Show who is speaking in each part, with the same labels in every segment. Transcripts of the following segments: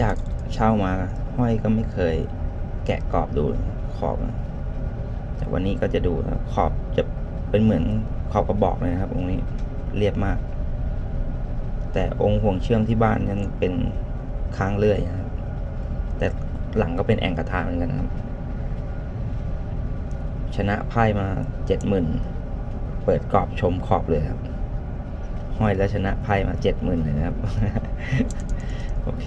Speaker 1: จากเช่ามาห้อยก็ไม่เคยแกะกรอบดูขอบ แต่วันนี้ก็จะดูนะขอบจะเป็นเหมือนขอบกระบอกเลยนะครับ องค์นี้เรียบมาก แต่องค์ห่วงเชื่อมที่บ้านนั้นเป็นค้างเลื่อยนะครับแต่หลังก็เป็นแองกระทาเหมือนกันครับ ชนะไพ่มาเจ็ดหมื่นเปิดกรอบชมขอบเลยครับห้อยแล้วชนะไพ่มาเจ็ดหมื่นเลยนะครับ โอเค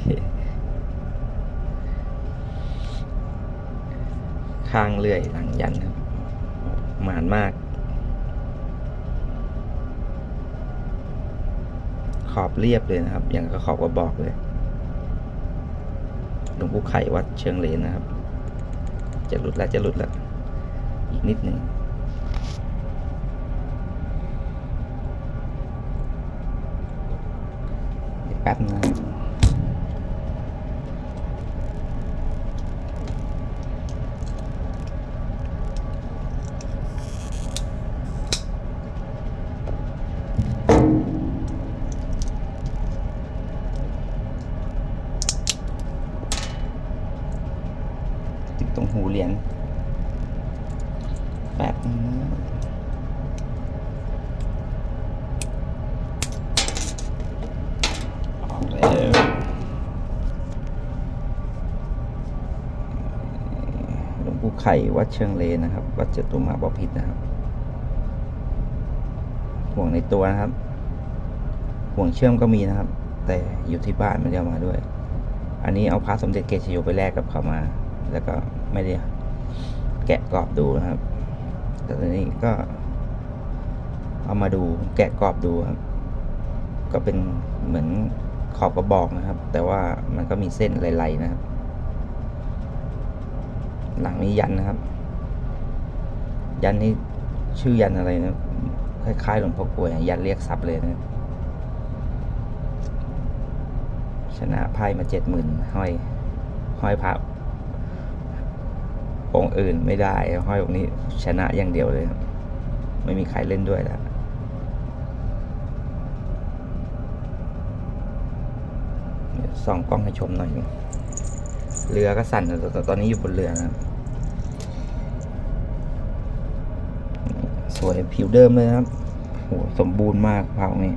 Speaker 1: ข้างเลื่อยหลังยันครับหมานมาก ขอบเรียบเลยนะครับ อย่างกับขอบกระบอกเลยหลวงปู่ไข่วัดเชิงเลนนะครับ จะหลุดแล้วจะหลุดแล้ว อีกนิดหนึ่งแป๊บนะ รงหูเหรียญแป๊บนึงนะหลวงปู่ไข่วัดเชิงเลนนะครับ วัดจตุมาบพิตรนะครับ ห่วงในตัวนะครับ ห่วงเชื่อมก็มีนะครับ แต่อยู่ที่บ้านไม่ได้มาด้วย อันนี้เอาพระสมเด็จเกศชโยไปแลกกับเขามา แล้วก็ไม่ได้แกะกรอบดูนะครับ แต่ตอนนี้ก็ เอามาดูแกะกรอบดูครับ ก็เป็นเหมือนขอบกระบอกนะครับ แต่ว่ามันก็มีเส้นไหลๆนะครับ หลังนี้ยันนะครับ ยันนี้ชื่อยันอะไรนะคล้ายๆหลวงพ่อกลวยยันเรียกทรัพย์เลยนะชนะไพ่มาเจ็ดหมื่นห้อย ห้อยพระ องค์อื่นไม่ได้ห้อยองค์นี้ชนะอย่างเดียวเลยครับ ไม่มีใครเล่นด้วยแล้วส่องกล้องให้ชมหน่อยเรือก็สั่นแต่แต่ตอนนี้อยู่บนเรือนะครับสวยผิวเดิมเลยครับโหสมบูรณ์มากพระองค์นี้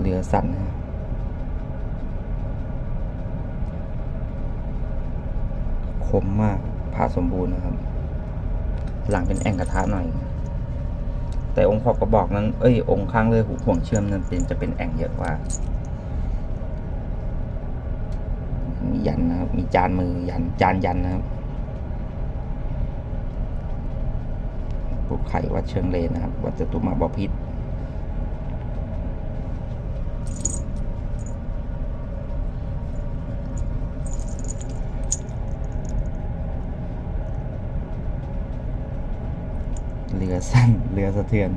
Speaker 1: เรือสั่นนะ คมมากผ่าสมบูรณ์นะครับ หลังเป็นแอ่งกระทะหน่อย แต่องค์ขอบกระบอกนั้น เอ้ย องค์ข้างเรือหูห่วงเชื่อมนั้นเป็นจะเป็นแอ่งเยอะกว่า มียันนะครับ มีจานมือยันจานยันนะครับปลูกไข่วัดเชิงเลนนะครับ วัดจตุมาบพิษ เรือสั้น เรือสะเทือน